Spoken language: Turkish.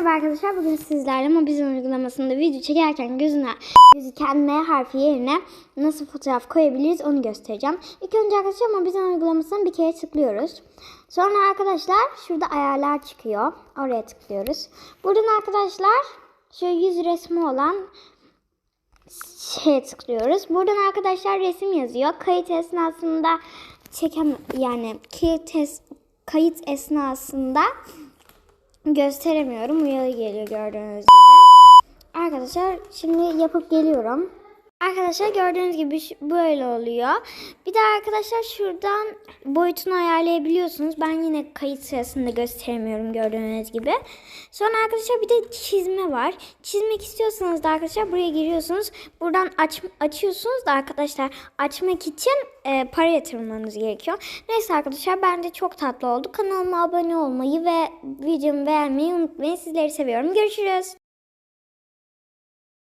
Merhaba arkadaşlar. Bugün sizlerle Mobizen uygulamasında video çekerken gözüne gözüken M harfi yerine nasıl fotoğraf koyabiliriz onu göstereceğim. İlk önce arkadaşlar Mobizen uygulamasına bir kere tıklıyoruz. Sonra arkadaşlar şurada ayarlar çıkıyor. Oraya tıklıyoruz. Buradan arkadaşlar şu yüz resmi olan şeye tıklıyoruz. Buradan arkadaşlar resim yazıyor. Kayıt esnasında çekem yani kayıt esnasında gösteremiyorum. Uyarı geliyor gördüğünüz gibi. Arkadaşlar şimdi yapıp geliyorum. Arkadaşlar gördüğünüz gibi böyle oluyor. Bir de arkadaşlar şuradan boyutunu ayarlayabiliyorsunuz. Ben yine kayıt sırasında gösteremiyorum gördüğünüz gibi. Sonra arkadaşlar bir de çizme var. Çizmek istiyorsanız da arkadaşlar buraya giriyorsunuz. Buradan aç, açıyorsunuz da arkadaşlar açmak için e, para yatırmanız gerekiyor. Neyse arkadaşlar bence çok tatlı oldu. Kanalıma abone olmayı ve videomu beğenmeyi unutmayın. Sizleri seviyorum. Görüşürüz.